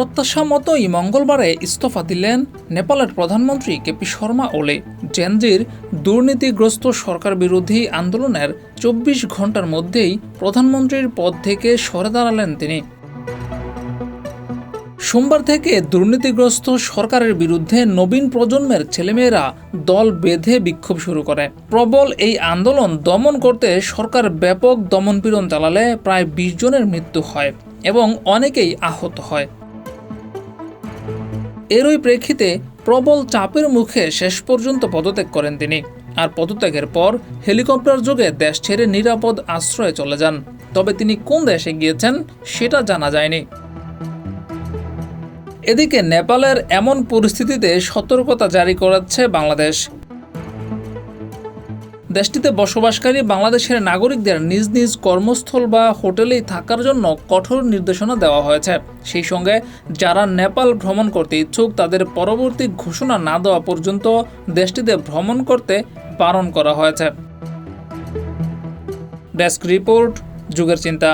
প্রত্যাশা মতোই মঙ্গলবারে ইস্তফা দিলেন নেপালের প্রধানমন্ত্রী কেপি শর্মা ওলে জেনজির দুর্নীতিগ্রস্ত সরকার বিরোধী আন্দোলনের চব্বিশ ঘণ্টার মধ্যেই প্রধানমন্ত্রীর পদ থেকে সরে দাঁড়ালেন তিনি। সোমবার থেকে দুর্নীতিগ্রস্ত সরকারের বিরুদ্ধে নবীন প্রজন্মের ছেলেমেয়েরা দল বেঁধে বিক্ষোভ শুরু করে। প্রবল এই আন্দোলন দমন করতে সরকার ব্যাপক দমনপীড়ন চালালে প্রায় বিশ জনের মৃত্যু হয় এবং অনেকেই আহত হয়। এরই প্রেক্ষিতে প্রবল চাপের মুখে শেষ পর্যন্ত পদত্যাগ করেন তিনি। আর পদত্যাগের পর হেলিকপ্টার যোগে দেশ ছেড়ে নিরাপদ আশ্রয়ে চলে যান। তবে তিনি কোন দেশে গিয়েছেন সেটা জানা যায়নি। এদিকে নেপালের এমন পরিস্থিতিতে সতর্কতা জারি করাচ্ছে বাংলাদেশ। দেশটিতে বসবাসকারী বাংলাদেশের নাগরিকদের নিজ নিজ কর্মস্থল বা হোটেলেই থাকার জন্য কঠোর নির্দেশনা দেওয়া হয়েছে। সেই সঙ্গে যারা নেপাল ভ্রমণ করতে ইচ্ছুক তাদের পরবর্তী ঘোষণা না দেওয়া পর্যন্ত দেশটিতে ভ্রমণ করতে বারণ করা হয়েছে। ডেস্ক রিপোর্ট যুগের চিন্তা।